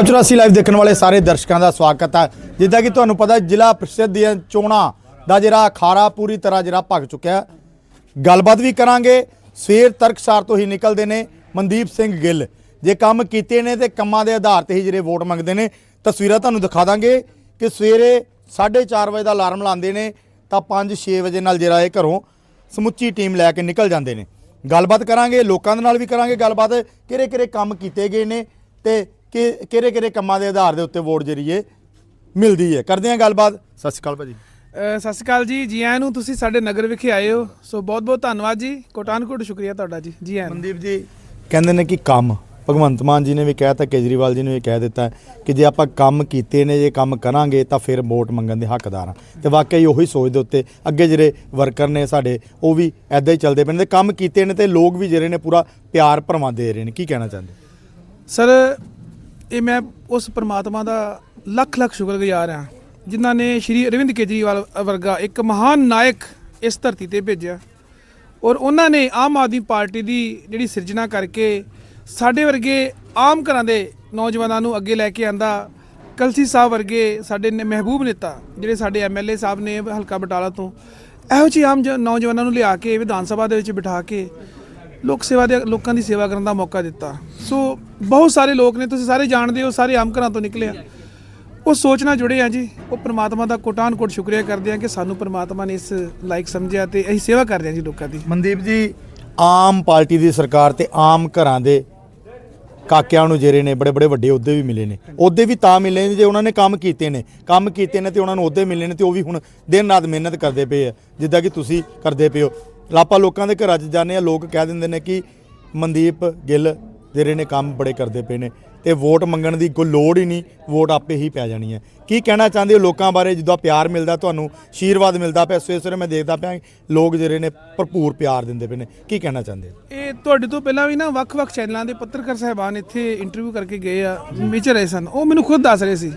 Punjab 84 live ਦੇਖਣ ਵਾਲੇ ਸਾਰੇ ਦਰਸ਼ਕਾਂ ਦਾ ਸਵਾਗਤ ਹੈ। ਜਿੱਦਾਂ ਕਿ ਤੁਹਾਨੂੰ ਪਤਾ ਜ਼ਿਲ੍ਹਾ ਪ੍ਰੀਸ਼ਦ ਦੀਆਂ ਚੋਣਾਂ ਦਾ ਜਿਹੜਾ ਅਖਾੜਾ ਪੂਰੀ ਤਰ੍ਹਾਂ ਜਿਹੜਾ ਭਗ ਚੁੱਕਿਆ ਗੱਲਬਾਤ ਵੀ ਕਰਾਂਗੇ। ਸਵੇਰ ਤਰਕਸਾਰ ਤੋਂ ਹੀ ਨਿਕਲਦੇ ਨੇ ਮਨਦੀਪ ਸਿੰਘ ਗਿੱਲ। ਜੇ ਕੰਮ ਕੀਤੇ ਨੇ ਤੇ ਕੰਮਾਂ ਦੇ ਆਧਾਰ ਤੇ ਹੀ ਜਿਹੜੇ ਵੋਟ ਮੰਗਦੇ ਨੇ, ਤਸਵੀਰਾਂ ਤੁਹਾਨੂੰ ਦਿਖਾ ਦਾਂਗੇ ਕਿ ਸਵੇਰੇ 4:30 ਵਜੇ ਦਾ ਅਲਾਰਮ ਲਾਉਂਦੇ ਨੇ, ਤਾਂ 5-6 ਵਜੇ ਨਾਲ ਜਿਹੜਾ ਇਹ ਘਰੋਂ ਸਮੁੱਚੀ ਟੀਮ ਲੈ ਕੇ ਨਿਕਲ ਜਾਂਦੇ ਨੇ। ਗੱਲਬਾਤ ਕਰਾਂਗੇ, ਲੋਕਾਂ ਦੇ ਨਾਲ ਵੀ ਕਰਾਂਗੇ ਗੱਲਬਾਤ। ਕਿਹੜੇ ਕਿਹੜੇ ਕੰਮ ਕੀਤੇ ਗਏ ਨੇ ਤੇ ਕਿਹੜੇ ਕਿਹੜੇ ਕੰਮਾਂ ਦੇ ਆਧਾਰ ਦੇ ਉੱਤੇ ਵੋਟ ਜਰੀਏ ਮਿਲਦੀ ਹੈ ਕਰਦੇ ਹਾਂ ਗੱਲਬਾਤ। ਸਤਿ ਸ਼੍ਰੀ ਅਕਾਲ ਭਾਜੀ। ਸਤਿ ਸ਼੍ਰੀ ਅਕਾਲ ਜੀ। ਜੀ ਆਇਆਂ ਨੂੰ ਤੁਸੀਂ ਸਾਡੇ ਨਗਰ ਵਿਖੇ ਆਏ ਹੋ। ਸੋ ਬਹੁਤ ਬਹੁਤ ਧੰਨਵਾਦ ਜੀ। ਕੋਟਾਨਕੋਟ ਸ਼ੁਕਰੀਆ ਤੁਹਾਡਾ ਜੀ। ਜੀ ਆਇਆਂ ਮਨਦੀਪ ਜੀ ਕਹਿੰਦੇ ਨੇ ਕਿ ਕੰਮ। ਭਗਵੰਤ ਮਾਨ ਜੀ ਨੇ ਵੀ ਕਹਿਤਾ ਕੇਜਰੀਵਾਲ ਜੀ ਨੇ ਵੀ ਕਹਿ ਦਿੱਤਾ ਕਿ ਜੇ ਆਪਾਂ ਕੰਮ ਕੀਤੇ ਨੇ ਜੇ ਕੰਮ ਕਰਾਂਗੇ ਤਾਂ ਫਿਰ ਵੋਟ ਮੰਗਣ ਦੇ ਹੱਕਦਾਰ ਆ। ਤੇ ਵਾਕਈ ਉਹੀ ਸੋਚ ਦੇ ਉੱਤੇ ਅੱਗੇ ਜਿਹੜੇ ਵਰਕਰ ਨੇ ਸਾਡੇ ਉਹ ਵੀ ਐਦਾਂ ਹੀ ਚੱਲਦੇ ਤੇ ਕੰਮ ਕੀਤੇ ਨੇ ਤੇ ਲੋਕ ਵੀ ਜਿਹੜੇ ਨੇ ਪੂਰਾ ਪਿਆਰ ਭਰਵਾਂ ਦੇ ਰਹੇ ਨੇ। ਕੀ ਕਹਿਣਾ ਚਾਹੁੰਦੇ? ਸਰ ਇਹ ਮੈਂ ਉਸ ਪਰਮਾਤਮਾ ਦਾ ਲੱਖ ਲੱਖ ਸ਼ੁਕਰਗੁਜ਼ਾਰ ਹਾਂ, ਜਿਨ੍ਹਾਂ ਨੇ ਸ਼੍ਰੀ ਅਰਵਿੰਦ ਕੇਜਰੀਵਾਲ ਵਰਗਾ ਇੱਕ ਮਹਾਨ ਨਾਇਕ ਇਸ ਧਰਤੀ ਤੇ ਭੇਜਿਆ। ਔਰ ਉਹਨਾਂ ਨੇ ਆਮ ਆਦਮੀ ਪਾਰਟੀ ਦੀ ਜਿਹੜੀ ਸਿਰਜਣਾ ਕਰਕੇ ਸਾਡੇ ਵਰਗੇ ਆਮ ਘਰਾਂ ਦੇ ਨੌਜਵਾਨਾਂ ਨੂੰ ਅੱਗੇ ਲੈ ਕੇ ਆਂਦਾ, ਕਲਸੀ ਸਾਹਿਬ ਵਰਗੇ ਸਾਡੇ ਨੇ ਮਹਿਬੂਬ ਨੇਤਾ, ਜਿਹੜੇ ਸਾਡੇ ਐਮਐਲਏ ਸਾਹਿਬ ਨੇ ਹਲਕਾ ਬਟਾਲਾ ਤੋਂ, ਇਹੋ ਜਿਹੇ ਆਮ ਜ- ਨੌਜਵਾਨਾਂ ਨੂੰ ਲਿਆ ਕੇ ਵਿਧਾਨ ਸਭਾ ਦੇ ਵਿੱਚ ਬਿਠਾ ਕੇ ਲੋਕ ਸੇਵਾ ਦੇ, ਲੋਕਾਂ ਦੀ ਸੇਵਾ ਕਰਨ ਦਾ ਮੌਕਾ ਦਿੱਤਾ। ਸੋ ਬਹੁਤ ਸਾਰੇ ਲੋਕ ਨੇ, ਤੁਸੀਂ ਸਾਰੇ ਜਾਣਦੇ ਹੋ, ਸਾਰੇ ਆਮ ਘਰਾਂ ਤੋਂ ਨਿਕਲੇ ਆ। ਉਹ ਸੋਚ ਨਾਲ ਜੁੜੇ ਆ ਜੀ, ਉਹ ਪ੍ਰਮਾਤਮਾ ਦਾ ਕੋਟਾਨ ਕੋਟ ਸ਼ੁਕਰੀਆ ਕਰਦੇ ਆ ਕਿ ਸਾਨੂੰ ਪ੍ਰਮਾਤਮਾ ਨੇ ਇਸ ਲਾਇਕ ਸਮਝਿਆ ਤੇ ਅਸੀਂ ਸੇਵਾ ਕਰਦੇ ਆ ਜੀ ਲੋਕਾਂ ਦੀ। ਮਨਦੀਪ ਜੀ, ਆਮ ਪਾਰਟੀ ਦੀ ਸਰਕਾਰ ਤੇ ਆਮ ਘਰਾਂ ਦੇ ਕਾਕਿਆਂ ਨੂੰ ਜਿਹੜੇ ਨੇ ਬੜੇ ਬੜੇ ਵੱਡੇ ਅਹੁਦੇ ਵੀ ਮਿਲੇ ਨੇ। ਅਹੁਦੇ ਵੀ ਤਾਂ ਮਿਲੇ ਨੇ ਜੇ ਉਹਨਾਂ ਨੇ ਕੰਮ ਕੀਤੇ ਨੇ। ਕੰਮ ਕੀਤੇ ਨੇ ਤੇ ਉਹਨਾਂ ਨੂੰ ਅਹੁਦੇ ਮਿਲੇ ਨੇ ਤੇ ਉਹ ਵੀ ਹੁਣ ਦਿਨ ਰਾਤ ਮਿਹਨਤ ਕਰਦੇ ਪਏ ਆ। ਜਿੱਦਾਂ ਕਿ ਤੁਸੀਂ ਕਰਦੇ ਪਏ ਹੋ। ਆਪਾਂ ਲੋਕਾਂ ਦੇ ਘਰਾਂ 'ਚ ਜਾਂਦੇ ਆ, ਲੋਕ ਕਹਿ ਦਿੰਦੇ ਨੇ ਕਿ ਮਨਦੀਪ ਗਿੱਲ ਜਿਹੜੇ ਨੇ ਕੰਮ ਬੜੇ ਕਰਦੇ ਪਏ ਨੇ ਤੇ ਵੋਟ ਮੰਗਣ ਦੀ ਕੋਈ ਲੋੜ ਹੀ ਨਹੀਂ ਵੋਟ ਆਪੇ ਹੀ ਪੈ ਜਾਣੀ ਹੈ। ਕੀ ਕਹਿਣਾ ਚਾਹੁੰਦੇ ਹੋ ਲੋਕਾਂ ਬਾਰੇ? ਜਿੱਦਾਂ ਪਿਆਰ ਮਿਲਦਾ ਤੁਹਾਨੂੰ ਆਸ਼ੀਰਵਾਦ ਮਿਲਦਾ ਪਿਆ ਸਵੇਰੇ ਸਵੇਰੇ ਮੈਂ ਦੇਖਦਾ ਪਿਆ ਲੋਕ ਜਿਹੜੇ ਨੇ ਭਰਪੂਰ ਪਿਆਰ ਦਿੰਦੇ ਪਏ ਨੇ। ਕੀ ਕਹਿਣਾ ਚਾਹੁੰਦੇ ਹੋ? ਇਹ ਤੁਹਾਡੇ ਤੋਂ ਪਹਿਲਾਂ ਵੀ ਨਾ ਵੱਖ-ਵੱਖ ਚੈਨਲਾਂ ਦੇ ਪੱਤਰਕਾਰ ਸਹਿਬਾਨ ਇੱਥੇ ਇੰਟਰਵਿਊ ਕਰਕੇ ਗਏ ਆ ਵਿਚਰ ਰਹੇ ਸਨ। ਉਹ ਮੈਨੂੰ ਖੁਦ ਦੱਸ ਰਹੇ ਸੀ।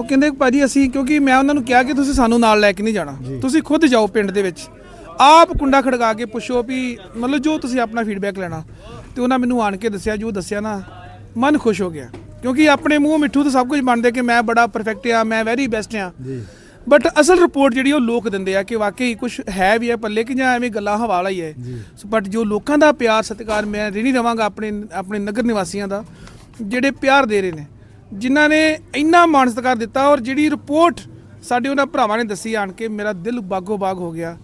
ਉਹ ਕਹਿੰਦੇ ਭਾਜੀ ਅਸੀਂ ਕਿਉਂਕਿ ਮੈਂ ਉਹਨਾਂ ਨੂੰ ਕਿਹਾ ਕਿ ਤੁਸੀਂ ਸਾਨੂੰ ਨਾਲ ਲੈ ਕੇ ਨਹੀਂ ਜਾਣਾ। ਤੁਸੀਂ ਖੁਦ ਜਾਓ ਪਿੰਡ ਦੇ ਵਿੱਚ। ਆਪ ਕੁੰਡਾ ਖੜਕਾ ਕੇ ਪੁੱਛੋ ਵੀ ਮਤਲਬ ਜੋ ਤੁਸੀਂ ਆਪਣਾ ਫੀਡਬੈਕ ਲੈਣਾ। ਤੇ ਉਹਨਾਂ ਮੈਨੂੰ ਆਣ ਕੇ ਦੱਸਿਆ ਜੋ ਦੱਸਿਆ ਨਾ ਮਨ ਖੁਸ਼ ਹੋ ਗਿਆ। ਕਿਉਂਕਿ ਆਪਣੇ ਮੂੰਹ ਮਿੱਠੂ ਤਾਂ ਸਭ ਕੁਝ ਬਣਦੇ ਕਿ ਮੈਂ ਬੜਾ ਪਰਫੈਕਟ ਆ ਮੈਂ ਵੈਰੀ ਬੈਸਟ ਆ। ਜੀ। ਬਟ ਅਸਲ ਰਿਪੋਰਟ ਜਿਹੜੀ ਉਹ ਲੋਕ ਦਿੰਦੇ ਆ ਕਿ ਵਾਕਈ ਕੁਝ ਹੈ ਵੀ ਹੈ ਪੱਲੇ ਕਿ ਜਾਂ ਐਵੇਂ ਗੱਲਾਂ ਹਵਾਲਾ ਹੀ ਹੈ। ਸੋ ਬਟ ਜੋ ਲੋਕਾਂ ਦਾ ਪਿਆਰ ਸਤਿਕਾਰ ਮੈਂ ਰਿਣੀ ਰਵਾਂਗਾ ਆਪਣੇ ਆਪਣੇ ਨਗਰ ਨਿਵਾਸੀਆਂ ਦਾ ਜਿਹੜੇ ਪਿਆਰ ਦੇ ਰਹੇ ਨੇ ਜਿਨ੍ਹਾਂ ਨੇ ਇੰਨਾ ਮਾਣ ਸਤਿਕਾਰ ਦਿੱਤਾ ਔਰ ਜਿਹੜੀ ਰਿਪੋਰਟ ਸਾਡੇ ਉਹਨਾਂ ਭਰਾਵਾਂ ਨੇ ਦੱਸੀ ਆਣ ਕੇ ਮੇਰਾ ਦਿਲ ਬਾਗੋ ਬਾਗ ਹੋ ਗਿਆ।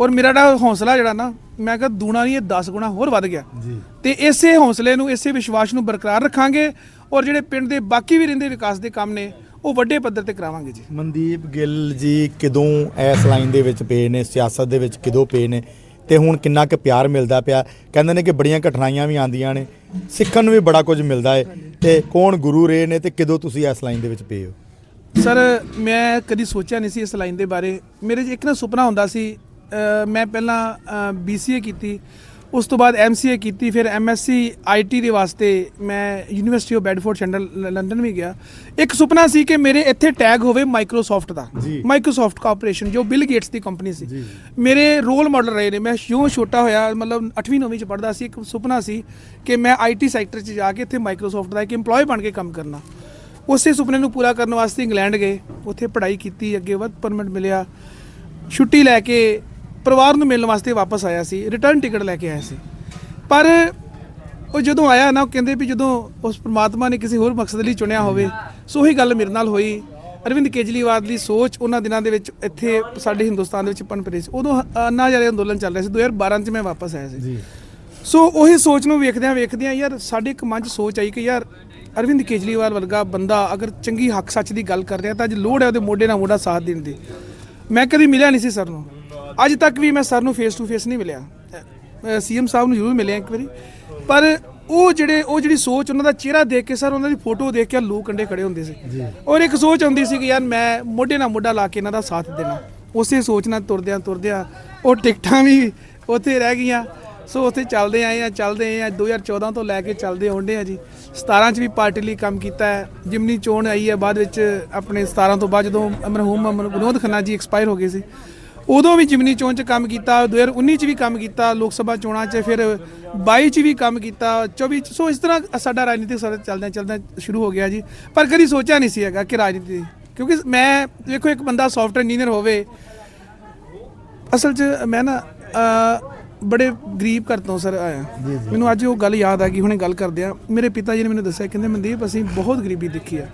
ਔਰ ਮੇਰਾ ਜਿਹੜਾ ਹੌਸਲਾ ਜਿਹੜਾ ਨਾ ਮੈਂ ਕਿਹਾ ਦੂਣਾ ਨਹੀਂ ਇਹ 10 ਗੁਣਾ ਹੋਰ ਵੱਧ ਗਿਆ। ਜੀ। ਤੇ ਇਸੇ ਹੌਸਲੇ ਨੂੰ ਇਸੇ ਵਿਸ਼ਵਾਸ ਨੂੰ ਬਰਕਰਾਰ ਰੱਖਾਂਗੇ ਔਰ ਜਿਹੜੇ ਪਿੰਡ ਦੇ ਬਾਕੀ ਵੀ ਰਹਿੰਦੇ ਵਿਕਾਸ ਦੇ ਕੰਮ ਨੇ ਉਹ ਵੱਡੇ ਪੱਧਰ ਤੇ ਕਰਾਵਾਂਗੇ ਜੀ। ਮਨਦੀਪ ਗਿੱਲ ਜੀ ਕਦੋਂ ਇਸ ਲਾਈਨ ਦੇ ਵਿੱਚ ਪਏ ਨੇ ਸਿਆਸਤ ਦੇ ਵਿੱਚ ਕਦੋਂ ਪਏ ਨੇ? ਤੇ ਹੁਣ ਕਿੰਨਾ ਕੁ ਪਿਆਰ ਮਿਲਦਾ ਪਿਆ? ਕਹਿੰਦੇ ਨੇ ਕਿ ਬੜੀਆਂ ਕਠਿਨਾਈਆਂ ਵੀ ਆਉਂਦੀਆਂ ਨੇ ਸਿੱਖਣ ਨੂੰ ਵੀ ਬੜਾ ਕੁਝ ਮਿਲਦਾ ਹੈ ਤੇ ਕੌਣ ਗੁਰੂ ਰਹੇ ਨੇ ਤੇ ਕਦੋਂ ਤੁਸੀਂ ਇਸ ਲਾਈਨ ਦੇ ਵਿੱਚ ਪਏ ਹੋ? ਸਰ ਮੈਂ ਕਦੀ ਸੋਚਿਆ ਨਹੀਂ ਸੀ ਇਸ ਲਾਈਨ ਦੇ ਬਾਰੇ। ਮੇਰੇ ਇੱਕ ਨਾ ਸੁਪਨਾ ਹੁੰਦਾ ਸੀ ਮੈਂ ਪਹਿਲਾਂ BCA ਕੀਤੀ ਉਸ ਤੋਂ ਬਾਅਦ MCA ਕੀਤੀ ਫਿਰ MSc IT ਦੇ ਵਾਸਤੇ ਮੈਂ ਯੂਨੀਵਰਸਿਟੀ ਆਫ ਬੈਡਫੋਰਡ ਸ਼ੈਂਡਲ ਲੰਡਨ ਵੀ ਗਿਆ। ਇੱਕ ਸੁਪਨਾ ਸੀ ਕਿ ਮੇਰੇ ਇੱਥੇ ਟੈਗ ਹੋਵੇ ਮਾਈਕਰੋਸਾਫਟ ਦਾ। ਮਾਈਕਰੋਸਾਫਟ ਕਾਰਪੋਰੇਸ਼ਨ ਜੋ ਬਿਲ ਗੇਟਸ ਦੀ ਕੰਪਨੀ ਸੀ। ਮੇਰੇ ਰੋਲ ਮਾਡਲ ਰਹੇ ਨੇ। ਮੈਂ ਜਿਉਂ ਛੋਟਾ ਹੋਇਆ ਮਤਲਬ 8ਵੀਂ 9ਵੀਂ ਚ ਪੜ੍ਹਦਾ ਸੀ। ਇੱਕ ਸੁਪਨਾ ਸੀ ਕਿ ਮੈਂ ਆਈਟੀ ਸੈਕਟਰ 'ਚ ਜਾ ਕੇ ਇੱਥੇ ਮਾਈਕਰੋਸਾਫਟ ਦਾ ਇੱਕ EMPLOYE ਬਣ ਕੇ ਕੰਮ ਕਰਨਾ। ਉਸੇ ਸੁਪਨੇ ਨੂੰ ਪੂਰਾ ਕਰਨ ਵਾਸਤੇ ਇੰਗਲੈਂਡ ਗਏ। ਉੱਥੇ ਪੜ੍ਹਾਈ ਕੀਤੀ ਅੱਗੇ ਵੱਧ ਪਰਮਿਟ ਮਿਲਿਆ। ਛੁੱਟੀ ਲੈ ਕੇ ਪਰਿਵਾਰ ਨੂੰ ਮਿਲਣ ਵਾਸਤੇ ਵਾਪਸ ਆਇਆ ਸੀ ਰਿਟਰਨ ਟਿਕਟ ਲੈ ਕੇ ਆਇਆ ਸੀ। ਪਰ ਉਹ ਜਦੋਂ ਆਇਆ ਨਾ ਉਹ ਕਹਿੰਦੇ ਵੀ ਜਦੋਂ ਉਸ ਪ੍ਰਮਾਤਮਾ ਨੇ ਕਿਸੇ ਹੋਰ ਮਕਸਦ ਲਈ ਚੁਣਿਆ ਹੋਵੇ ਸੋ ਉਹੀ ਗੱਲ ਮੇਰੇ ਨਾਲ ਹੋਈ। ਅਰਵਿੰਦ ਕੇਜਰੀਵਾਲ ਦੀ ਸੋਚ ਉਹਨਾਂ ਦਿਨਾਂ ਦੇ ਵਿੱਚ ਇੱਥੇ ਸਾਡੇ ਹਿੰਦੁਸਤਾਨ ਦੇ ਵਿੱਚ ਪਨਪ ਰਹੀ ਸੀ। ਉਦੋਂ ਅੰਨਾ ਜਾਰੇ ਅੰਦੋਲਨ ਚੱਲ ਰਿਹਾ ਸੀ 2012 ਚ ਮੈਂ ਵਾਪਸ ਆਇਆ ਸੀ। ਜੀ। ਸੋ ਉਹੀ ਸੋਚ ਨੂੰ ਵੇਖਦਿਆਂ ਵੇਖਦਿਆਂ ਯਾਰ ਸਾਡੇ ਇੱਕ ਮਨ 'ਚ ਸੋਚ ਆਈ ਕਿ ਯਾਰ ਅਰਵਿੰਦ ਕੇਜਰੀਵਾਲ ਵਰਗਾ ਬੰਦਾ ਅਗਰ ਚੰਗੀ ਹੱਕ ਸੱਚ ਦੀ ਗੱਲ ਕਰ ਰਿਹਾ ਤਾਂ ਅੱਜ ਲੋੜ ਹੈ ਉਹਦੇ ਮੋਢੇ ਨਾਲ ਮੋਢਾ ਸਾਥ ਦੇਣ ਦੀ। ਮੈਂ ਕਦੀ ਮਿਲਿਆ ਨਹੀਂ ਸੀ ਸਰ ਨੂੰ। ਅੱਜ ਤੱਕ ਵੀ ਮੈਂ ਸਰ ਨੂੰ ਫੇਸ ਟੂ ਫੇਸ ਨਹੀਂ ਮਿਲਿਆ। ਸੀਐਮ ਸਾਹਿਬ ਨੂੰ ਜ਼ਰੂਰ ਮਿਲਿਆ ਇੱਕ ਵਾਰੀ। ਪਰ ਉਹ ਜਿਹੜੇ ਉਹ ਜਿਹੜੀ ਸੋਚ ਉਹਨਾਂ ਦਾ ਚਿਹਰਾ ਦੇਖ ਕੇ ਸਰ ਉਹਨਾਂ ਦੀ ਫੋਟੋ ਦੇਖ ਕੇ ਲੋਕ ਕੰਡੇ ਖੜੇ ਹੁੰਦੇ ਸੀ। ਔਰ ਇੱਕ ਸੋਚ ਆਉਂਦੀ ਸੀ ਕਿ ਯਾਰ ਮੈਂ ਮੋਢੇ ਨਾਲ ਮੋਢਾ ਲਾ ਕੇ ਇਹਨਾਂ ਦਾ ਸਾਥ ਦੇਣਾ। ਉਸੇ ਸੋਚ ਨਾਲ ਤੁਰਦਿਆਂ ਤੁਰਦਿਆਂ ਉਹ ਟਿਕਟਾਂ ਵੀ ਉੱਥੇ ਰਹਿ ਗਈਆਂ। ਸੋ ਉੱਥੇ ਚੱਲਦੇ ਆਏ ਆ ਚੱਲਦੇ ਆਏ ਆ। 2014 ਤੋਂ ਲੈ ਕੇ ਚੱਲਦੇ ਆਉਂਦੇ ਆ ਜੀ। 17 ਚ ਵੀ ਪਾਰਟੀ ਲਈ ਕੰਮ ਕੀਤਾ ਹੈ। ਜਿਮਨੀ ਚੋਣ ਆਈ ਹੈ ਬਾਅਦ ਵਿੱਚ ਆਪਣੇ 17 ਤੋਂ ਬਾਅਦ ਜਦੋਂ ਮਰਹੂਮ ਅਮਰ ਵਿਨੋਦ ਖੰਨਾ ਜੀ ਐਕਸਪਾਇਰ ਹੋ ਗਏ ਸੀ। ਉਦੋਂ ਵੀ ਜਿਮਨੀ ਚੋਣ 'ਚ ਕੰਮ ਕੀਤਾ 2019 'ਚ ਵੀ ਕੰਮ ਕੀਤਾ ਲੋਕ ਸਭਾ ਚੋਣਾਂ 'ਚ ਫਿਰ 22 'ਚ ਵੀ ਕੰਮ ਕੀਤਾ 24 'ਚ। ਸੋ ਇਸ ਤਰ੍ਹਾਂ ਸਾਡਾ ਰਾਜਨੀਤਿਕ ਸਰ ਚੱਲਦਾ ਚੱਲਦਾ ਸ਼ੁਰੂ ਹੋ ਗਿਆ ਜੀ। ਪਰ ਕਦੀ ਸੋਚਿਆ ਨਹੀਂ ਸੀ ਹੈਗਾ ਕਿ ਰਾਜਨੀਤੀ ਕਿਉਂਕਿ ਮੈਂ ਵੇਖੋ ਇੱਕ ਬੰਦਾ ਸੌਫਟਵੇਅਰ ਇੰਜੀਨੀਅਰ ਹੋਵੇ ਅਸਲ 'ਚ ਮੈਂ ਨਾ ਬੜੇ ਗਰੀਬ ਘਰ ਤੋਂ ਸਰ ਆਇਆ। ਮੈਨੂੰ ਅੱਜ ਉਹ ਗੱਲ ਯਾਦ ਆ ਗਈ ਹੁਣੇ ਗੱਲ ਕਰਦੇ ਆ। ਮੇਰੇ ਪਿਤਾ ਜੀ ਨੇ ਮੈਨੂੰ ਦੱਸਿਆ ਕਹਿੰਦੇ ਮਨਦੀਪ ਅਸੀਂ ਬਹੁਤ ਗਰੀਬੀ ਦੇਖੀ ਆ।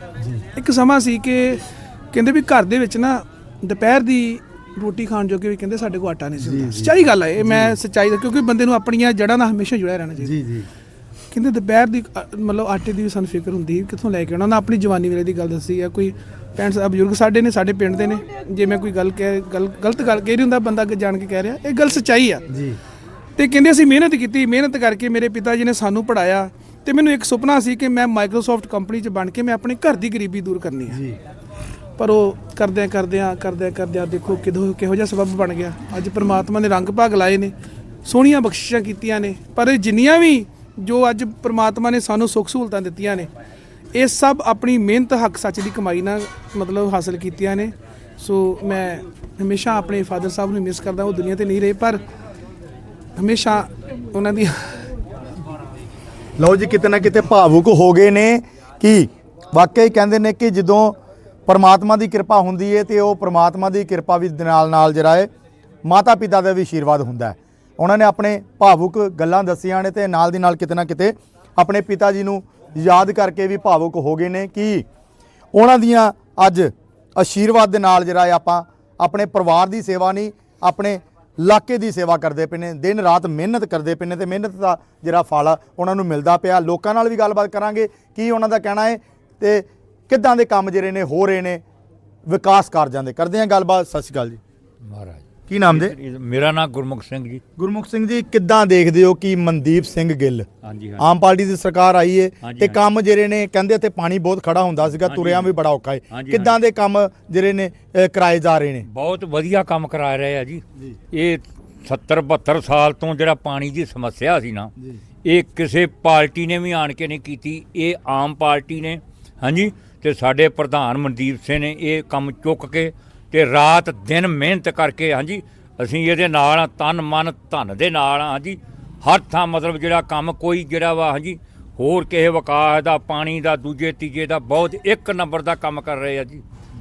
ਇੱਕ ਸਮਾਂ ਸੀ ਕਿ ਕਹਿੰਦੇ ਵੀ ਘਰ ਦੇ ਵਿੱਚ ਨਾ ਦੁਪਹਿਰ ਦੀ ਰੋਟੀ ਖਾਣ ਜੋਗੇ ਵੀ ਕਹਿੰਦੇ ਸਾਡੇ ਕੋਲ ਆਟਾ ਨਹੀਂ ਸੀ ਹੁੰਦਾ। ਸੱਚਾਈ ਗੱਲ ਹੈ ਇਹ ਮੈਂ ਸੱਚਾਈ ਦਾ ਕਿਉਂਕਿ ਬੰਦੇ ਨੂੰ ਆਪਣੀਆਂ ਜੜ੍ਹਾਂ ਨਾਲ ਹਮੇਸ਼ਾ ਜੁੜਿਆ ਰਹਿਣਾ ਚਾਹੀਦਾ। ਜੀ ਜੀ। ਕਹਿੰਦੇ ਦੁਪਹਿਰ ਦੀ ਅ, ਮਤਲਬ ਆਟੇ ਦੀ ਵੀ ਸਾਨੂੰ ਫਿਕਰ ਹੁੰਦੀ ਸੀ, ਕਿੱਥੋਂ ਲੈ ਕੇ ਆਉਣਾ। ਉਹਨਾਂ ਆਪਣੀ ਜਵਾਨੀ ਵੇਲੇ ਦੀ ਗੱਲ ਦੱਸੀ ਆ ਕੋਈ ਪੈਂਟ ਬਜ਼ੁਰਗ ਸਾਡੇ ਨੇ ਸਾਡੇ ਪਿੰਡ ਦੇ ਨੇ। ਜੇ ਮੈਂ ਕੋਈ ਗੱਲ ਕਹਿ ਗੱਲ ਗਲਤ ਗੱਲ ਕਹਿ ਰਹੀ ਹੁੰਦਾ ਬੰਦਾ ਅੱਗੇ ਜਾਣ ਕੇ ਕਹਿ ਰਿਹਾ। ਇਹ ਗੱਲ ਸੱਚਾਈ ਆ। ਜੀ। ਤੇ ਕਹਿੰਦੇ ਅਸੀਂ ਮਿਹਨਤ ਕੀਤੀ ਮਿਹਨਤ ਕਰਕੇ ਮੇਰੇ ਪਿਤਾ ਜੀ ਨੇ ਸਾਨੂੰ ਪੜਾਇਆ ਤੇ ਮੈਨੂੰ ਇੱਕ ਸੁਪਨਾ ਸੀ ਕਿ ਮੈਂ ਮਾਈਕਰੋਸਾਫਟ ਕੰਪਨੀ 'ਚ ਬਣ ਕੇ ਮੈਂ ਆਪਣੇ ਘਰ ਦੀ ਗਰੀਬੀ ਦੂਰ ਕਰਨੀ ਹੈ ਜੀ। ਪਰ ਉਹ ਕਰਦਿਆਂ ਕਰਦਿਆਂ ਕਰਦਿਆਂ ਕਰਦਿਆਂ ਦੇਖੋ ਕਿਦੋਂ ਕਿਹੋ ਜਿਹਾ ਸਬਬ ਬਣ ਗਿਆ। ਅੱਜ ਪ੍ਰਮਾਤਮਾ ਨੇ ਰੰਗ ਭਾਗ ਲਾਏ ਨੇ, ਸੋਹਣੀਆਂ ਬਖਸ਼ਿਸ਼ਾਂ ਕੀਤੀਆਂ ਨੇ, ਪਰ ਇਹ ਜਿੰਨੀਆਂ ਵੀ ਜੋ ਅੱਜ ਪ੍ਰਮਾਤਮਾ ਨੇ ਸਾਨੂੰ ਸੁੱਖ ਸਹੂਲਤਾਂ ਦਿੱਤੀਆਂ ਨੇ, ਇਹ ਸਭ ਆਪਣੀ ਮਿਹਨਤ ਹੱਕ ਸੱਚ ਦੀ ਕਮਾਈ ਨਾਲ ਮਤਲਬ ਹਾਸਲ ਕੀਤੀਆਂ ਨੇ। ਸੋ ਮੈਂ ਹਮੇਸ਼ਾ ਆਪਣੇ ਫਾਦਰ ਸਾਹਿਬ ਨੂੰ ਮਿਸ ਕਰਦਾ, ਉਹ ਦੁਨੀਆ ਤੇ ਨਹੀਂ ਰਹੇ, ਪਰ ਹਮੇਸ਼ਾ ਉਹਨਾਂ ਦੀ ਲਓ ਜੀ, ਕਿਤੇ ਨਾ ਕਿਤੇ ਭਾਵੁਕ ਹੋ ਗਏ ਨੇ ਕਿ ਵਾਕਈ ਕਹਿੰਦੇ ਨੇ ਕਿ ਜਦੋਂ ਪਰਮਾਤਮਾ ਦੀ ਕਿਰਪਾ ਹੁੰਦੀ ਹੈ ਤੇ ਉਹ ਪਰਮਾਤਮਾ ਦੀ ਕਿਰਪਾ ਵੀ ਦੇ ਨਾਲ ਨਾਲ ਜਿਹੜਾ ਹੈ ਮਾਤਾ ਪਿਤਾ ਦਾ ਵੀ ਆਸ਼ੀਰਵਾਦ ਹੁੰਦਾ ਹੈ। ਉਹਨਾਂ ਨੇ ਆਪਣੇ ਭਾਵੁਕ ਗੱਲਾਂ ਦੱਸੀਆਂ ਨੇ ਤੇ ਨਾਲ ਦੀ ਨਾਲ ਕਿਤੇ ਨਾ ਕਿਤੇ ਆਪਣੇ ਪਿਤਾ ਜੀ ਨੂੰ ਯਾਦ ਕਰਕੇ ਵੀ ਭਾਵੁਕ ਹੋ ਗਏ ਨੇ ਕਿ ਉਹਨਾਂ ਦੀਆਂ ਅੱਜ ਆਸ਼ੀਰਵਾਦ ਦੇ ਨਾਲ ਜਿਹੜਾ ਹੈ ਆਪਾਂ ਆਪਣੇ ਪਰਿਵਾਰ ਦੀ ਸੇਵਾ ਨਹੀਂ, ਆਪਣੇ ਇਲਾਕੇ ਦੀ ਸੇਵਾ ਕਰਦੇ ਪਏ ਨੇ, ਦਿਨ ਰਾਤ ਮਿਹਨਤ ਕਰਦੇ ਪਏ ਨੇ ਤੇ ਮਿਹਨਤ ਦਾ ਜਿਹੜਾ ਫਲ ਉਹਨਾਂ ਨੂੰ ਮਿਲਦਾ ਪਿਆ। ਲੋਕਾਂ ਨਾਲ ਵੀ ਗੱਲਬਾਤ ਕਰਾਂਗੇ, ਕੀ ਉਹਨਾਂ ਦਾ ਕਹਿਣਾ ਹੈ ਤੇ ਕਿੱਦਾਂ ਦੇ ਕੰਮ ਜਿਹੜੇ ਨੇ ਹੋ ਰਹੇ ਨੇ ਵਿਕਾਸ ਕਾਰਜਾਂ ਦੇ। ਕਰਦੇ ਹਾਂ ਗੱਲਬਾਤ ਸਤਿ ਸ਼੍ਰੀ ਅਕਾਲ ਜੀ। ਮਹਾਰਾਜ। ਕੀ ਨਾਮ ਦੇ ਮੇਰਾ ਨਾਮ ਗੁਰਮੁਖ ਸਿੰਘ ਜੀ। ਗੁਰਮੁਖ ਸਿੰਘ ਜੀ ਕਿੱਦਾਂ ਦੇਖਦੇ ਹੋ ਕਿ ਮਨਦੀਪ ਸਿੰਘ ਗਿੱਲ? ਹਾਂਜੀ ਆਮ ਪਾਰਟੀ ਦੀ ਸਰਕਾਰ ਆਈ ਏ ਹਾਂਜੀ, ਤੇ ਹਾਂਜੀ। ਕੰਮ ਜਿਹੜੇ ਨੇ ਕਹਿੰਦੇ ਤੇ ਪਾਣੀ ਬਹੁਤ ਖੜਾ ਹੁੰਦਾ ਸੀਗਾ ਹਾਂਜੀ, ਤੁਰਿਆਂ ਵੀ ਬੜਾ ਔਖਾ ਏ। ਹਾਂਜੀ, ਕਿੱਦਾਂ ਦੇ ਕੰਮ ਜਿਹੜੇ ਨੇ ਅ, ਕਰਾਏ ਜਾ ਰਹੇ ਨੇ? ਬਹੁਤ ਵਧੀਆ ਕੰਮ ਕਰਾ ਰਹੇ ਆ ਜੀ। ਜੀ। ਇਹ 70 72 ਸਾਲ ਤੋਂ ਜਿਹੜਾ ਪਾਣੀ ਦੀ ਸਮੱਸਿਆ ਸੀ ਨਾ ਜੀ। ਇਹ ਕਿਸੇ ਪਾਰਟੀ ਨੇ ਵੀ ਆਣ ਕੇ ਨਹੀਂ ਕੀਤੀ ਇਹ ਆਮ ਪਾਰਟੀ ਨੇ। ਹਾਂਜੀ? ਤੇ ਸਾਡੇ ਪ੍ਰਧਾਨ ਮਨਦੀਪ ਸਿੰਘ ਨੇ ਇਹ ਕੰਮ ਚੁੱਕ ਕੇ ਤੇ ਰਾਤ ਦਿਨ ਮਿਹਨਤ ਕਰਕੇ ਹਾਂਜੀ ਅਸੀਂ ਇਹਦੇ ਨਾਲ ਆ, ਤਨ ਮਨ ਧਨ ਦੇ ਨਾਲ ਆ, ਹਾਂਜੀ ਹਰ ਥਾਂ ਮਤਲਬ ਜਿਹੜਾ ਕੰਮ ਕੋਈ ਜਿਹੜਾ ਵਾ ਹਾਂਜੀ ਹੋਰ ਕਿਸੇ ਵਿਕਾਸ ਦਾ ਪਾਣੀ ਦਾ ਦੂਜੇ ਤੀਜੇ ਦਾ ਬਹੁਤ ਇੱਕ ਨੰਬਰ ਦਾ ਕੰਮ ਕਰ ਰਹੇ ਆ ਜੀ।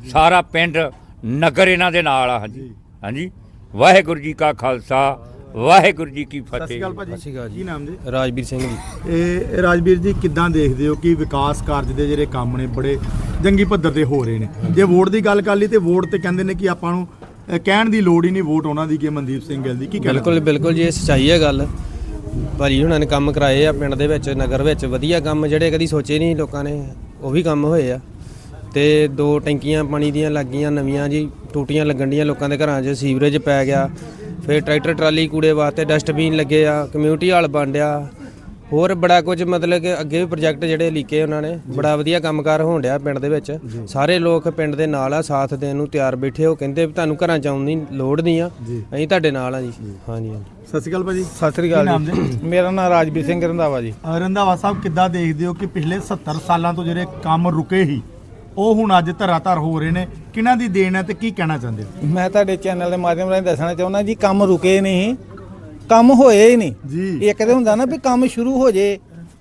ਸਾਰਾ ਪਿੰਡ ਨਗਰ ਇਹਨਾਂ ਦੇ ਨਾਲ ਆ ਹਾਂਜੀ ਹਾਂਜੀ ਵਾਹਿਗੁਰੂ ਜੀ ਕਾ ਖਾਲਸਾ ਵਾਹਿਗੁਰੂ ਜੀ ਕੀ ਸਤਿ ਸ਼੍ਰੀ ਫਤਿਹ। ਅਕਾਲ ਸਤਿ ਸ਼੍ਰੀ ਅਕਾਲ ਜੀ। ਕੀ ਨਾਮ ਜੀ? ਰਾਜਵੀਰ ਸਿੰਘ ਜੀ। ਇਹ ਰਾਜਵੀਰ ਜੀ ਕਿੱਦਾਂ ਦੇਖਦੇ ਹੋ ਕਿ ਵਿਕਾਸ ਕਾਰਜ ਦੇ ਜਿਹੜੇ ਕੰਮ ਨੇ ਬੜੇ ਜੰਗੀ ਪੱਧਰ ਤੇ ਹੋ ਰਹੇ ਨੇ? ਜੇ ਵੋਟ ਦੀ ਗੱਲ ਕਰ ਲਈ ਤੇ ਵੋਟ ਤੇ ਕਹਿੰਦੇ ਨੇ ਕਿ ਆਪਾਂ ਨੂੰ ਅ, ਕਹਿਣ ਦੀ ਲੋੜ ਹੀ ਨਹੀਂ ਵੋਟ ਉਹਨਾਂ ਦੀ ਕਿ ਮਨਦੀਪ ਸਿੰਘ ਗਿੱਲ ਦੀ। ਕੀ ਕਹਿਣਾ? ਬਿਲਕੁਲ ਬਿਲਕੁਲ ਜੀ ਇਹ ਸੱਚਾਈ ਹੈ ਗੱਲ। ਭਾਜੀ ਹੁਣਾਂ ਨੇ ਕੰਮ ਕਰਾਏ ਆ ਪਿੰਡ ਦੇ ਵਿੱਚ ਨਗਰ ਵਿੱਚ ਵਧੀਆ ਕੰਮ ਜਿਹੜੇ ਕਦੀ ਸੋਚੇ ਨਹੀਂ ਲੋਕਾਂ ਨੇ ਉਹ ਵੀ ਕੰਮ ਹੋਏ ਆ। ਤੇ ਦੋ ਟੈਂਕੀਆਂ ਪਾਣੀ ਦੀਆਂ ਲੱਗੀਆਂ ਨਵੀਆਂ ਜੀ ਟੂਟੀਆਂ ਲੱਗਣ ਡੀਆਂ ਲੋਕਾਂ ਦੇ ਘਰਾਂ 'ਚ ਸੀਵਰੇਜ ਪੈ ਗਿਆ। ਫਿਰ ਟਰੈਕਟਰ ਟਰਾਲੀ ਕੂੜੇ ਵਾਸਤੇ ਡਸਟਬਿਨ ਲੱਗੇ ਆ ਕਮਿਊਨਿਟੀ ਹਾਲ ਬਣਿਆ ਹੋਰ ਬੜਾ ਕੁਝ ਮਤਲਬ ਕਿ ਅੱਗੇ ਵੀ ਪ੍ਰੋਜੈਕਟ ਜਿਹੜੇ ਲਿਖੇ ਉਹਨਾਂ ਨੇ ਬੜਾ ਵਧੀਆ ਕੰਮਕਾਰ ਹੋਣ ਡਿਆ ਪਿੰਡ ਦੇ ਵਿੱਚ। ਸਾਰੇ ਲੋਕ ਪਿੰਡ ਦੇ ਨਾਲ ਆ ਸਾਥ ਦੇਣ ਨੂੰ ਤਿਆਰ ਬੈਠੇ ਹੋ ਕਹਿੰਦੇ ਵੀ ਤੁਹਾਨੂੰ ਘਰਾਂ ਚ ਆਉਣ ਦੀ ਲੋੜ ਨਹੀਂ ਆ। ਅਸੀਂ ਤੁਹਾਡੇ ਨਾਲ ਆ ਜੀ। ਹਾਂਜੀ ਹਾਂਜੀ। ਸਤਿ ਸ਼੍ਰੀ ਅਕਾਲ ਭਾਜੀ। ਸਤਿ ਸ੍ਰੀ ਅਕਾਲ ਨਾਮ ਜੀ। ਮੇਰਾ ਨਾਮ ਰਾਜਵੀਰ ਸਿੰਘ ਰੰਧਾਵਾ ਜੀ। ਰੰਧਾਵਾ ਸਾਹਿਬ ਕਿੱਦਾਂ ਦੇਖਦੇ ਹੋ ਕਿ ਪਿਛਲੇ 70 ਸਾਲਾਂ ਤੋਂ ਜਿਹੜੇ ਕੰਮ ਰੁਕੇ ਹੀ ਉਹ ਹੁਣ ਅੱਜ ਧਰਾਧਰ ਹੋ ਰਹੇ ਨੇ। ਕਿਹਨਾਂ ਦੀ ਦੇਣ ਹੈ ਤੇ ਕੀ ਕਹਿਣਾ ਚਾਹੁੰਦੇ ਹੋ? ਮੈਂ ਤੁਹਾਡੇ ਚੈਨਲ ਦੇ ਮਾਧਿਅਮ ਰਾਹੀਂ ਦੱਸਣਾ ਚਾਹੁੰਦਾ ਜੀ ਕੰਮ ਰੁਕੇ ਨਹੀਂ। ਕੰਮ ਹੋਏ ਹੀ ਨਹੀਂ। ਜੀ। ਇੱਕ ਤੇ ਹੁੰਦਾ ਨਾ ਵੀ ਕੰਮ ਸ਼ੁਰੂ ਹੋ ਜੇ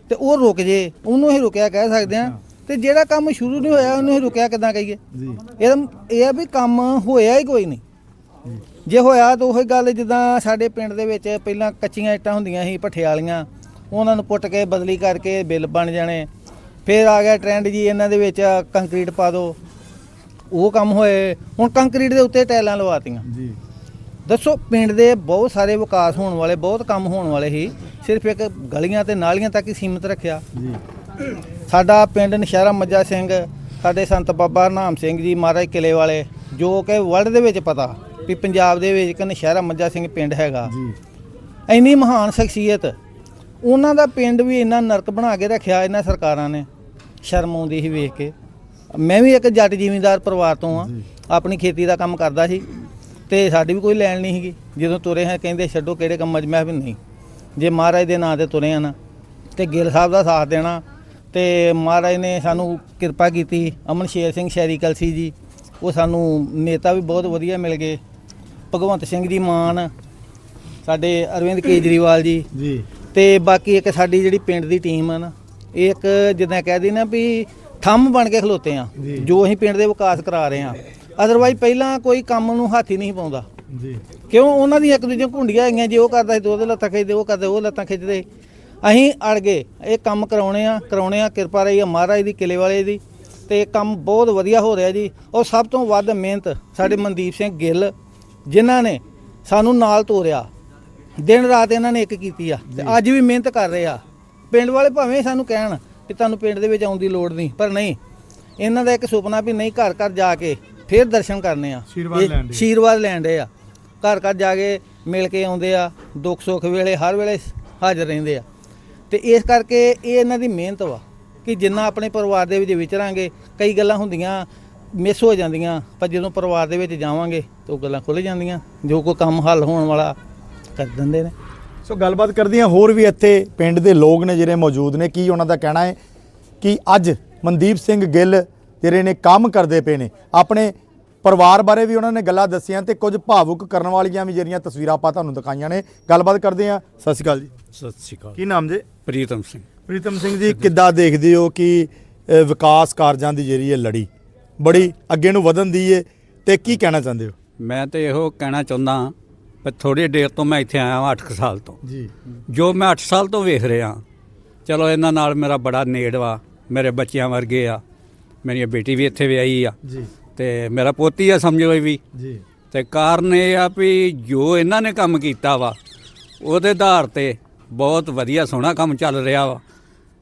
ਤੇ ਉਹ ਰੁਕ ਜੇ ਉਹਨੂੰ ਹੀ ਰੁਕਿਆ ਕਹਿ ਸਕਦੇ ਆ ਤੇ ਜਿਹੜਾ ਕੰਮ ਸ਼ੁਰੂ ਨਹੀਂ ਹੋਇਆ ਉਹਨੂੰ ਹੀ ਰੁਕਿਆ ਕਿਦਾਂ ਕਹੀਏ? ਜੀ। ਇਹ ਇਹ ਆ ਵੀ ਕੰਮ ਹੋਇਆ ਹੀ ਕੋਈ ਨਹੀਂ। ਜੇ। ਹੋਇਆ ਤਾਂ ਉਹੀ ਗੱਲ ਜਿੱਦਾਂ ਸਾਡੇ ਪਿੰਡ ਦੇ ਵਿੱਚ ਪਹਿਲਾਂ ਕੱਚੀਆਂ ਇੱਟਾਂ ਹੁੰਦੀਆਂ ਸੀ ਭੱਠੇ ਵਾਲੀਆਂ ਉਹਨਾਂ ਨੂੰ ਪੁੱਟ ਕੇ ਬਦਲੀ ਕਰਕੇ ਬਿੱਲ ਬਣ ਜਾਣੇ। ਫਿਰ ਆ ਗਿਆ ਟ੍ਰੈਂਡ ਜੀ ਇਹਨਾਂ ਦੇ ਵਿੱਚ ਕੰਕਰੀਟ ਪਾ ਦਿਓ ਉਹ ਕੰਮ ਹੋਏ। ਹੁਣ ਕੰਕਰੀਟ ਦੇ ਉੱਤੇ ਟਾਈਲਾਂ ਲਵਾਤੀਆਂ। ਜੀ। ਦੱਸੋ ਪਿੰਡ ਦੇ ਬਹੁਤ ਸਾਰੇ ਵਿਕਾਸ ਹੋਣ ਵਾਲੇ ਬਹੁਤ ਕੰਮ ਹੋਣ ਵਾਲੇ ਸੀ। ਸਿਰਫ ਇੱਕ ਗਲੀਆਂ ਤੇ ਨਾਲੀਆਂ ਤੱਕ ਹੀ ਸੀਮਿਤ ਰੱਖਿਆ। ਜੀ। ਸਾਡਾ ਪਿੰਡ ਨਸ਼ਹਿਰਾ ਮੱਜਾ ਸਿੰਘ ਸਾਡੇ ਸੰਤ ਬਾਬਾ ਨਾਮ ਸਿੰਘ ਜੀ ਮਹਾਰਾਜ ਕਿਲੇ ਵਾਲੇ ਜੋ ਕਿ ਵਰਲਡ ਦੇ ਵਿੱਚ ਪਤਾ ਵੀ ਪੰਜਾਬ ਦੇ ਵਿੱਚ ਇੱਕ ਨਸ਼ਹਿਰਾ ਮੱਜਾ ਸਿੰਘ ਪਿੰਡ ਹੈਗਾ। ਜੀ। ਇੰਨੀ ਮਹਾਨ ਸ਼ਖਸੀਅਤ ਉਹਨਾਂ ਦਾ ਪਿੰਡ ਵੀ ਇੰਨਾ ਨਰਕ ਬਣਾ ਕੇ ਰੱਖਿਆ ਇਹਨਾਂ ਸਰਕਾਰਾਂ ਨੇ ਸ਼ਰਮ ਆਉਂਦੀ ਸੀ ਵੇਖ ਕੇ। ਮੈਂ ਵੀ ਇੱਕ ਜੱਟ ਜ਼ਿਮੀਂਦਾਰ ਪਰਿਵਾਰ ਤੋਂ ਆ ਆਪਣੀ ਖੇਤੀ ਦਾ ਕੰਮ ਕਰਦਾ ਸੀ ਤੇ ਸਾਡੀ ਵੀ ਕੋਈ ਲੈਣ ਨਹੀਂ ਸੀਗੀ। ਜਦੋਂ ਤੁਰੇ ਹਾਂ ਕਹਿੰਦੇ ਛੱਡੋ ਕਿਹੜੇ ਕੰਮਾਂ 'ਚ ਮੈਂ ਵੀ ਨਹੀਂ ਜੇ ਮਹਾਰਾਜ ਦੇ ਨਾਂ ਤੇ ਤੁਰੇ ਆ ਨਾ ਤੇ ਗਿੱਲ ਸਾਹਿਬ ਦਾ ਸਾਥ ਦੇਣਾ ਤੇ ਮਹਾਰਾਜ ਨੇ ਸਾਨੂੰ ਕਿਰਪਾ ਕੀਤੀ ਅਮਨ ਸ਼ੇਰ ਸਿੰਘ ਸ਼ੈਰੀ ਕਲਸੀ ਜੀ ਉਹ ਸਾਨੂੰ ਨੇਤਾ ਵੀ ਬਹੁਤ ਵਧੀਆ ਮਿਲ ਗਏ। ਭਗਵੰਤ ਸਿੰਘ ਜੀ ਮਾਨ ਸਾਡੇ ਅਰਵਿੰਦ ਕੇਜਰੀਵਾਲ ਜੀ ਜੀ। ਤੇ ਬਾਕੀ ਇੱਕ ਸਾਡੀ ਜਿਹੜੀ ਪਿੰਡ ਦੀ ਟੀਮ ਆ ਨਾ ਇਹ ਇੱਕ ਜਿੱਦਾਂ ਕਹਿ ਨਾ ਵੀ ਥੰਮ ਬਣ ਕੇ ਖਲੋਤੇ ਆ ਜੀ। ਅਸੀਂ ਪਿੰਡ ਦੇ ਵਿਕਾਸ ਕਰਾ ਰਹੇ ਆ। ਅਦਰਵਾਈਜ਼ ਪਹਿਲਾਂ ਕੋਈ ਕੰਮ ਨੂੰ ਹੱਥ ਹੀ ਨਹੀਂ ਪਾਉਂਦਾ। ਜੀ। ਕਿਉਂ? ਉਹਨਾਂ ਦੀਆਂ ਇੱਕ ਦੂਜੇ ਘੁੰਡੀਆਂ ਹੈਗੀਆਂ ਜੇ ਉਹ ਕਰਦਾ ਸੀ ਤੇ ਉਹਦੇ ਲੱਤਾਂ ਖਿੱਚਦੇ ਉਹ ਕਰਦੇ ਉਹ ਲੱਤਾਂ ਖਿੱਚਦੇ ਅਸੀਂ ਅੜ ਗਏ ਇਹ ਕੰਮ ਕਰਾਉਣੇ ਆ ਕਰਾਉਣੇ ਆ ਕਿਰਪਾ ਰਹੀ ਆ ਮਹਾਰਾਜ ਦੀ ਕਿਲੇ ਵਾਲੇ ਦੀ ਤੇ ਕੰਮ ਬਹੁਤ ਵਧੀਆ ਹੋ ਰਿਹਾ ਜੀ। ਔਰ ਸਭ ਤੋਂ ਵੱਧ ਮਿਹਨਤ ਸਾਡੇ ਮਨਦੀਪ ਸਿੰਘ ਗਿੱਲ ਜਿਨ੍ਹਾਂ ਨੇ ਸਾਨੂੰ ਨਾਲ ਤੋਰਿਆ। ਦਿਨ ਰਾਤ ਇਹਨਾਂ ਨੇ ਇੱਕ ਕੀਤੀ ਆ ਤੇ ਅੱਜ ਵੀ ਮਿਹਨਤ ਕਰ ਰਹੇ ਆ। ਪਿੰਡ ਵਾਲੇ ਭਾਵੇਂ ਸਾਨੂੰ ਕਹਿਣ ਕਿ ਤੁਹਾਨੂੰ ਪਿੰਡ ਦੇ ਵਿੱਚ ਆਉਣ ਦੀ ਲੋੜ ਨਹੀਂ ਪਰ ਨਹੀਂ ਇਹਨਾਂ ਦਾ ਇੱਕ ਸੁਪਨਾ ਵੀ ਨਹੀਂ ਘਰ ਘਰ ਜਾ ਕੇ ਫਿਰ ਦਰਸ਼ਨ ਕਰਨੇ ਆ। ਆਸ਼ੀਰਵਾਦ ਲੈਣ ਦੇ। ਆਸ਼ੀਰਵਾਦ ਲੈਣ ਦੇ ਆ। ਘਰ ਘਰ ਜਾ ਕੇ ਮਿਲ ਕੇ ਆਉਂਦੇ ਆ ਦੁੱਖ ਸੁੱਖ ਵੇਲੇ ਹਰ ਵੇਲੇ ਹਾਜ਼ਰ ਰਹਿੰਦੇ ਆ। ਤੇ ਇਸ ਕਰਕੇ ਇਹ ਇਹਨਾਂ ਦੀ ਮਿਹਨਤ ਵਾ ਕਿ ਜਿੰਨਾ ਆਪਣੇ ਪਰਿਵਾਰ ਦੇ ਵਿੱਚ ਵਿਚਰਾਂਗੇ ਕਈ ਗੱਲਾਂ ਹੁੰਦੀਆਂ ਮਿਸ ਹੋ ਜਾਂਦੀਆਂ ਪਰ ਜਦੋਂ ਪਰਿਵਾਰ ਦੇ ਵਿੱਚ ਜਾਵਾਂਗੇ ਤਾਂ ਉਹ ਗੱਲਾਂ ਖੁੱਲ ਜਾਂਦੀਆਂ। ਜੋ ਕੋਈ ਕੰਮ ਹੱਲ ਹੋਣ ਵਾਲਾ ਕਰ ਦਿੰਦੇ ਨੇ। ਸੋ ਗੱਲਬਾਤ ਕਰਦੀਆਂ ਹੋਰ ਵੀ ਇੱਥੇ ਪਿੰਡ ਦੇ ਲੋਕ ਨੇ ਜਿਹੜੇ ਮੌਜੂਦ ਨੇ। ਕੀ ਉਹਨਾਂ ਦਾ ਕਹਿਣਾ ਹੈ ਕਿ ਅੱਜ ਮਨਦੀਪ ਸਿੰਘ ਗਿੱਲ ਜਿਹੜੇ ਨੇ ਕੰਮ ਕਰਦੇ ਪਏ ਨੇ। ਆਪਣੇ ਪਰਿਵਾਰ ਬਾਰੇ ਵੀ ਉਹਨਾਂ ਨੇ ਗੱਲਾਂ ਦੱਸੀਆਂ ਤੇ ਕੁਝ ਭਾਵੁਕ ਕਰਨ ਵਾਲੀਆਂ ਵੀ ਜਿਹੜੀਆਂ ਤਸਵੀਰਾਂ ਆਪਾਂ ਤੁਹਾਨੂੰ ਦਿਖਾਈਆਂ ਨੇ। ਗੱਲਬਾਤ ਕਰਦੇ ਹਾਂ। ਸਤਿ ਸ਼੍ਰੀ ਅਕਾਲ ਜੀ। ਸਤਿ ਸ਼੍ਰੀ ਅਕਾਲ। ਕੀ ਨਾਮ ਜੀ? ਪ੍ਰੀਤਮ ਸਿੰਘ। ਪ੍ਰੀਤਮ ਸਿੰਘ ਜੀ ਕਿੱਦਾਂ ਦੇਖਦੇ ਹੋ ਕਿ ਵਿਕਾਸ ਕਾਰਜਾਂ ਦੀ ਜਿਹੜੀ ਹੈ ਲੜੀ ਬੜੀ ਅੱਗੇ ਨੂੰ ਵਧਣ ਦੀ ਏ ਤੇ ਕੀ ਕਹਿਣਾ ਚਾਹੁੰਦੇ ਹੋ? ਮੈਂ ਤੇ ਇਹੋ ਕਹਿਣਾ ਚਾਹੁੰਦਾ ਪਰ ਥੋੜੀ ਦੇਰ ਤੋਂ ਮੈਂ ਇੱਥੇ ਆਇਆ ਹਾਂ 8 ਸਾਲ ਤੋਂ। ਜੀ। ਜੋ ਮੈਂ 8 ਸਾਲ ਤੋਂ ਵੇਖ ਰਿਹਾ ਚਲੋ ਇਹਨਾਂ ਨਾਲ ਮੇਰਾ ਬੜਾ ਨੇੜ ਵਾ ਮੇਰੇ ਬੱਚਿਆਂ ਵਰਗੇ ਆ ਮੇਰੀ ਬੇਟੀ ਵੀ ਇੱਥੇ ਵਿਆਹੀ ਆ। ਜੀ। ਤੇ ਮੇਰਾ ਪੋਤੀ ਆ ਸਮਝੋ ਇਹ ਵੀ। ਜੀ। ਤੇ ਕਾਰਨ ਇਹ ਆ ਵੀ ਜੋ ਇਹਨਾਂ ਨੇ ਕੰਮ ਕੀਤਾ ਵਾ ਉਹਦੇ ਆਧਾਰ ਤੇ ਬਹੁਤ ਵਧੀਆ ਸੋਹਣਾ ਕੰਮ ਚੱਲ ਰਿਹਾ ਵਾ।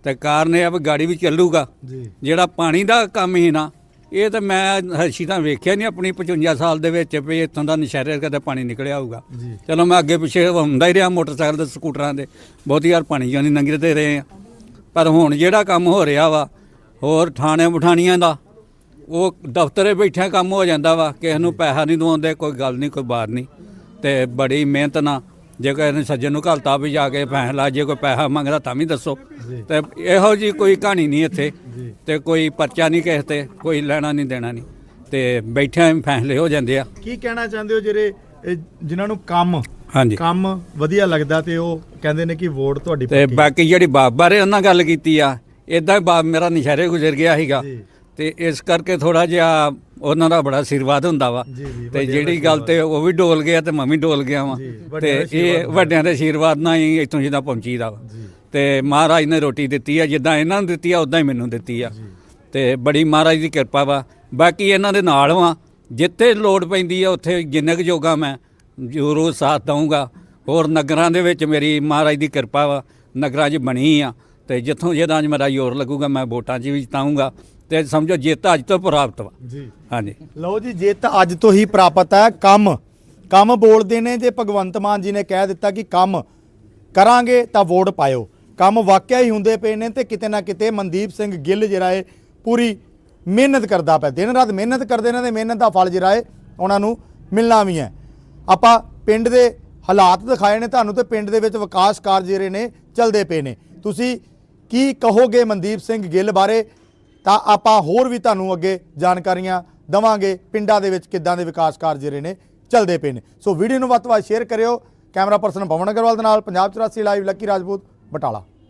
ਤੇ ਕਾਰਨ ਇਹ ਆ ਵੀ ਗਾੜੀ ਵੀ ਚੱਲੂਗਾ। ਜੀ। ਜਿਹੜਾ ਪਾਣੀ ਦਾ ਕੰਮ ਹੀ ਨਾ ਇਹ ਤਾਂ ਮੈਂ ਹਰਸ਼ੀ ਤਾਂ ਵੇਖਿਆ ਨਹੀਂ ਆਪਣੀ 55 ਸਾਲ ਦੇ ਵਿੱਚ ਵੀ ਇੱਥੋਂ ਦਾ ਨਸ਼ਹਿਰੇ ਕਦੇ ਪਾਣੀ ਨਿਕਲਿਆ ਹੋਊਗਾ। ਚਲੋ ਮੈਂ ਅੱਗੇ ਪਿੱਛੇ ਹੁੰਦਾ ਹੀ ਰਿਹਾ ਮੋਟਰਸਾਈਕਲ ਤੇ ਸਕੂਟਰਾਂ ਦੇ ਬਹੁਤੀ ਵਾਰ ਪਾਣੀ ਜਾਨੀ ਲੰਘਦੇ ਰਹੇ ਆ। ਪਰ ਹੁਣ ਜਿਹੜਾ ਕੰਮ ਹੋ ਰਿਹਾ ਵਾ ਹੋਰ ਥਾਣੇ ਬਠਾਣੀਆਂ ਦਾ ਉਹ ਦਫ਼ਤਰੇ ਬੈਠਿਆਂ ਕੰਮ ਹੋ ਜਾਂਦਾ ਵਾ। ਕਿਸੇ ਨੂੰ ਪੈਸਾ ਨਹੀਂ ਦਵਾਉਂਦੇ ਕੋਈ ਗੱਲ ਨਹੀਂ ਕੋਈ ਬਾਤ ਨਹੀਂ ਤੇ ਬੜੀ ਮਿਹਨਤ ਨਾਲ ਜੇ ਕੋਈ ਨੇ ਸੱਜਣ ਨੂੰ ਘਲਤਾ ਵੀ ਜਾ ਕੇ ਫੈਸਲਾ ਜੇ ਕੋਈ ਪੈਸਾ ਮੰਗਦਾ ਤਾਂ ਵੀ ਦੱਸੋ। ਤੇ ਇਹੋ ਜੀ ਕੋਈ ਕਹਾਣੀ ਨਹੀਂ ਇੱਥੇ। ਤੇ ਕੋਈ ਪਰਚਾ ਨਹੀਂ ਕਿਸੇ ਤੇ ਕੋਈ ਲੈਣਾ ਨਹੀਂ ਦੇਣਾ ਨਹੀਂ। ਤੇ ਬੈਠਿਆਂ ਹੀ ਫੈਸਲੇ ਹੋ ਜਾਂਦੇ ਆ। ਕੀ ਕਹਿਣਾ ਚਾਹੁੰਦੇ ਹੋ ਜਿਹੜੇ ਇਹ ਜਿਨ੍ਹਾਂ ਨੂੰ ਕੰਮ ਹਾਂਜੀ। ਕੰਮ ਵਧੀਆ ਲੱਗਦਾ ਤੇ ਉਹ ਕਹਿੰਦੇ ਨੇ ਕਿ ਵੋਟ ਤੁਹਾਡੀ ਤੇ ਪੱਕੀ। ਬਾਕੀ ਜਿਹੜੀ ਬਾਪ ਬਾਰੇ ਉਹਨਾਂ ਗੱਲ ਕੀਤੀ ਆ ਇਦਾਂ ਹੀ ਬਾਪ ਮੇਰਾ ਨਿਸ਼ਾਰੇ ਗੁਜ਼ਰ ਗਿਆ ਸੀਗਾ। ਤੇ ਇਸ ਕਰਕੇ ਥੋੜਾ ਜਿਹਾ ਉਹਨਾਂ ਦਾ ਬੜਾ ਆਸ਼ੀਰਵਾਦ ਹੁੰਦਾ ਵਾ। ਜੀ, ਜੀ, ਤੇ ਵੱਡਿਆਂ ਜਿਹੜੀ ਗੱਲ ਤੇ ਉਹ ਵੀ ਡੋਲ ਗਿਆ ਤੇ ਮੈਂ ਵੀ ਡੋਲ ਗਿਆ ਵਾਂ। ਜੀ, ਤੇ ਦਾ ਇਹ ਆਸ਼ੀਰਵਾਦ ਵੱਡਿਆਂ ਦੇ ਆਸ਼ੀਰਵਾਦ ਨਾਲ ਹੀ ਇੱਥੋਂ ਜਿੱਦਾਂ ਪਹੁੰਚੀਦਾ ਵਾ। ਜੀ। ਤੇ ਮਹਾਰਾਜ ਨੇ ਰੋਟੀ ਦਿੱਤੀ ਆ ਜਿੱਦਾਂ ਇਹਨਾਂ ਨੂੰ ਦਿੱਤੀ ਆ ਉਦਾਂ ਹੀ ਮੈਨੂੰ ਦਿੱਤੀ ਆ। ਤੇ ਬੜੀ ਮਹਾਰਾਜ ਦੀ ਕਿਰਪਾ ਵਾ। ਬਾਕੀ ਇਹਨਾਂ ਦੇ ਨਾਲ ਵਾਂ। ਜਿੱਥੇ ਲੋੜ ਪੈਂਦੀ ਆ ਉੱਥੇ ਜਿੰਨੇ ਕੁ ਜੋਗਾ ਮੈਂ ਜ਼ਰੂਰ ਸਾਥ ਦਊਂਗਾ। ਹੋਰ ਨਗਰਾਂ ਦੇ ਵਿੱਚ ਮੇਰੀ ਮਹਾਰਾਜ ਦੀ ਕਿਰਪਾ ਵਾ। ਨਗਰਾਂ 'ਚ ਬਣੀ ਆ। ਤੇ ਜਿੱਥੋਂ ਜਿਹਦਾ ਅੱਜ ਮੇਰਾ ਜ਼ੋਰ ਲੱਗੂਗਾ ਮੈਂ ਵੋਟਾਂ 'ਚ ਵੀ ਜਿਤਾਊਂਗਾ। ਤੇ ਸਮਝੋ ਜਿੱਤ ਅੱਜ ਤੋਂ ਪ੍ਰਾਪਤ ਵਾ। ਜੀ। ਹਾਂਜੀ। ਲਓ ਜੀ ਜਿੱਤ ਅੱਜ ਤੋਂ ਹੀ ਪ੍ਰਾਪਤ ਹੈ। ਕੰਮ। ਕੰਮ ਬੋਲਦੇ ਨੇ ਜੇ ਭਗਵੰਤ ਮਾਨ ਜੀ ਨੇ ਕਹਿ ਦਿੱਤਾ ਕਿ ਕੰਮ ਕਰਾਂਗੇ ਤਾਂ ਵੋਟ ਪਾਇਓ। ਕੰਮ ਵਾਕਿਆ ਹੀ ਹੁੰਦੇ ਪਏ ਨੇ ਤੇ ਕਿਤੇ ਨਾ ਕਿਤੇ ਮਨਦੀਪ ਸਿੰਘ ਗਿੱਲ ਜਿਹੜਾ ਹੈ ਪੂਰੀ ਮਿਹਨਤ ਕਰਦਾ ਪਿਆ। ਦਿਨ ਰਾਤ ਮਿਹਨਤ ਕਰਦੇ ਨੇ ਤੇ ਮਿਹਨਤ ਦਾ ਫਲ ਜਿਹੜਾ ਹੈ ਉਹਨਾਂ ਨੂੰ ਮਿਲਣਾ ਵੀ ਹੈ। ਆਪਾਂ ਪਿੰਡ ਦੇ ਹਾਲਾਤ ਦਿਖਾਏ ਨੇ ਤੁਹਾਨੂੰ ਤੇ ਪਿੰਡ ਦੇ ਵਿੱਚ ਵਿਕਾਸ ਕਾਰਜ ਜਿਹੜੇ ਨੇ ਚੱਲਦੇ ਪਏ ਨੇ। ਤੁਸੀਂ ਕੀ ਕਹੋਗੇ ਮਨਦੀਪ ਸਿੰਘ ਗਿੱਲ ਬਾਰੇ? ਤਾਂ ਆਪਾਂ ਹੋਰ ਵੀ ਤੁਹਾਨੂੰ ਅੱਗੇ ਜਾਣਕਾਰੀਆਂ ਦਵਾਂਗੇ ਪਿੰਡਾਂ ਦੇ ਵਿੱਚ ਕਿੱਦਾਂ ਦੇ ਵਿਕਾਸ ਕਾਰਜ ਜਿਹੜੇ ਨੇ ਚੱਲਦੇ ਪਏ ਨੇ। ਸੋ ਵੀਡੀਓ ਨੂੰ ਵੱਧ ਤੋਂ ਵੱਧ ਸ਼ੇਅਰ ਕਰਿਓ। ਕੈਮਰਾ ਪਰਸਨ ਭਵਨ ਅਗਰਵਾਲ ਦੇ ਨਾਲ, ਪੰਜਾਬ 84 ਲਾਈਵ ਲੱਕੀ ਰਾਜਪੂਤ, ਬਟਾਲਾ।